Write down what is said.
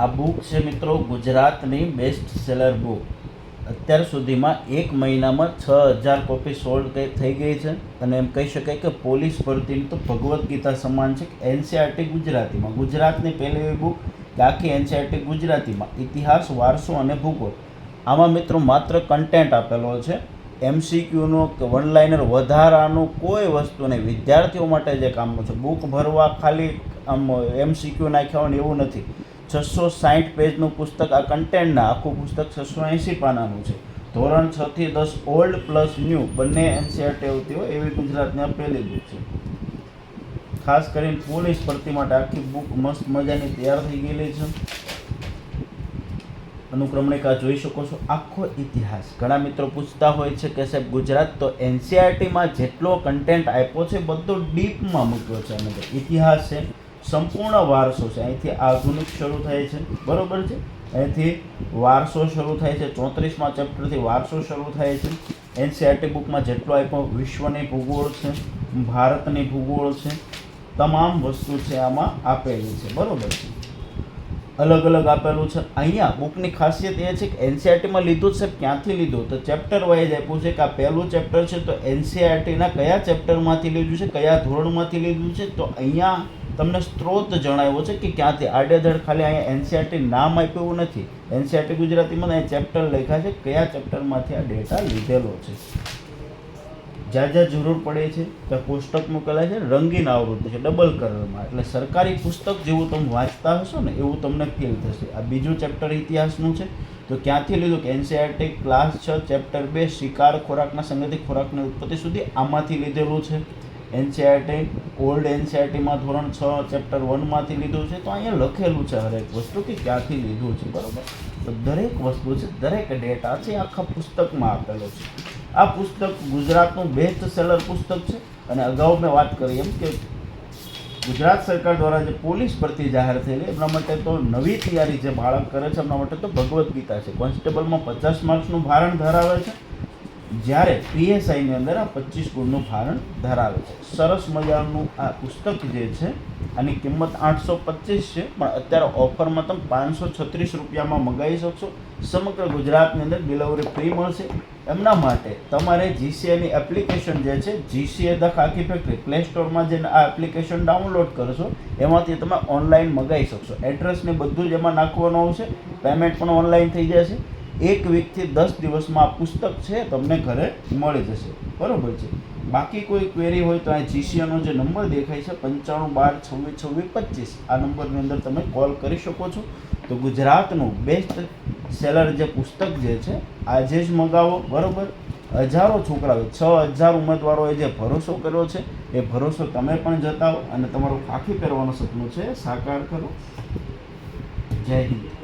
આ બુક છે મિત્રો ગુજરાતની બેસ્ટ સેલર બુક અત્યાર સુધીમાં એક મહિનામાં છ હજાર કોપી સોલ્ડ થઈ ગઈ છે. અને એમ કહી શકાય કે પોલીસ ભરતીની તો ભગવદ્ ગીતા સમાન છે કે એનસીઆરટી ગુજરાતીમાં. ગુજરાતની પહેલી એવી બુક કે આખી એનસીઆરટી ગુજરાતીમાં. ઇતિહાસ, વારસો અને ભૂગોળ. આમાં મિત્રો માત્ર કન્ટેન્ટ આપેલો છે. એમસીક્યુનો કે વન લાઇનર વધારાનું કોઈ વસ્તુ નહીં. વિદ્યાર્થીઓ માટે જે કામનું છે. બુક ભરવા ખાલી આમ એમસીક્યુ નાખ્યા હોય ને એવું નથી. છસો સાહીઠ પેજનું પુસ્તક આ કન્ટેન્ટના આખું પુસ્તક છસો એંસી પાનાનું છે. ધોરણ છ થી દસ ઓલ્ડ પ્લસ ન્યૂ બંને એનસીઆરટી આવતી હોય એવી ગુજરાતની આ પહેલી બુક છે. ખાસ કરીને પોલીસ ભરતી માટે આખી બુક મસ્ત મજાની તૈયાર થઈ ગયેલી છે. અનુક્રમણિકા જોઈ શકો છો. આખો ઇતિહાસ. ઘણા મિત્રો પૂછતા હોય છે કે સાહેબ ગુજરાત તો એનસીઆરટીમાં જેટલો કન્ટેન્ટ આપ્યો છે બધો ડીપમાં મૂક્યો છે અને ઇતિહાસ છે. સંપૂર્ણ વારસો છે. અહીંથી આધુનિક શરૂ થાય છે. બરોબર છે? અહીંથી વારસો શરૂ થાય છે. ચોત્રીસમાં ચેપ્ટરથી વારસો શરૂ થાય છે. એનસીઆરટી બુકમાં જેટલો આપ્યો, વિશ્વની ભૂગોળ છે, ભારતની ભૂગોળ છે, તમામ વસ્તુ છે આમાં આપેલી છે. બરોબર છે? અલગ અલગ આપેલું છે. અહીંયા બુકની ખાસિયત એ છે કે એનસીઆરટીમાં લીધું છે. ક્યાંથી લીધું? તો ચેપ્ટર વાઇઝ આપ્યું છે કે આ પહેલું ચેપ્ટર છે. તો એનસીઆરટીના કયા ચેપ્ટરમાંથી લીધું છે? કયા ધોરણમાંથી લીધું છે? તો અહીંયા તમને સ્ત્રોત જણાવ્યો છે કે ક્યાંથી? આડેધડ ખાલી અહીંયા એનસીઆરટી નામ આપ્યું નથી. એનસીઆરટી ગુજરાતીમાં અહીંયા ચેપ્ટર લખ્યા છે. કયા ચેપ્ટરમાંથી આ ડેટા લીધેલો છે? જ્યાં જ્યાં જરૂર પડે છે, ત્યાં પુસ્તક મૂકેલા છે, રંગીન આવૃત્તિ છે ડબલ કલરમાં એટલે સરકારી પુસ્તક જેવું તમે વાંચતા હશો ને, એવું તમને ફીલ થશે. આ બીજું ચેપ્ટર ઇતિહાસનું છે. તો ક્યાંથી લીધું કે એનસીઆરટી ક્લાસ છ ચેપ્ટર બે, શિકાર ખોરાકના સંગઠિત ખોરાકની ઉત્પત્તિ સુધી આમાંથી લીધેલું છે? એનસીઆરટી ઓલ્ડ એનસીઆરટીમાં ધોરણ છ ચેપ્ટર વનમાંથી લીધું છે, તો અહીંયા લખેલું છે હરેક વસ્તુ કે ક્યાંથી લીધું છે, બરાબર? તો દરેક વસ્તુ છે, દરેક ડેટા છે, આખા પુસ્તકમાં આપેલો છે. આ પુસ્તક ગુજરાતનું બેસ્ટ સેલર પુસ્તક છે, અને અગાઉ મેં વાત કરી એમ કે ગુજરાત સરકાર દ્વારા જે પોલીસ ભરતી જાહેર થયેલી, એમના માટે તો નવી તૈયારી જે બાળક કરે છે, એમના માટે તો ભગવદ્ ગીતા છે. કોન્સ્ટેબલમાં પચાસ માર્ક્સનું ભારણ ધરાવે છે જ્યારે પીએસઆઈની અંદર આ પચીસ ગુણનું ભારણ ધરાવે છે. સરસ મજાનું આ પુસ્તક જે છે, આની કિંમત આઠસો પચીસ છે, પણ અત્યારે ઓફરમાં તમે પાંચસો છત્રીસ રૂપિયામાં મંગાવી શકશો. સમગ્ર ગુજરાતની અંદર ડિલિવરી ફ્રી મળશે. એમના માટે તમારે જીસીએની એપ્લિકેશન જે છે GCA the khaki factory play સ્ટોરમાં જઈને આ એપ્લિકેશન ડાઉનલોડ કરશો. એમાંથી તમે ઓનલાઈન મંગાવી શકશો. એડ્રેસને બધું જ એમાં નાખવાનું આવશે. પેમેન્ટ પણ ઓનલાઈન થઈ જશે. એક વીકથી દસ દિવસમાં આ પુસ્તક છે, તમને ઘરે મળી જશે. બરાબર છે. બાકી કોઈ ક્વેરી હોય તો આ જીસીએનો જે નંબર દેખાય છે, પંચાણું બાર છવ્વીસ છવ્વીસ પચીસ. આ નંબરની અંદર તમે કોલ કરી શકો છો. તો ગુજરાતનું બેસ્ટ સેલર જે પુસ્તક જે છે, આજે જ મગાવો. બરાબર? હજારો છોકરાઓ, છ હજાર ઉમેદવારોએ જે ભરોસો કર્યો છે, એ ભરોસો તમે પણ જતાવો અને તમારું ખાખી પહેરવાનું સપનું છે. સાકાર કરો. જય હિન્દ.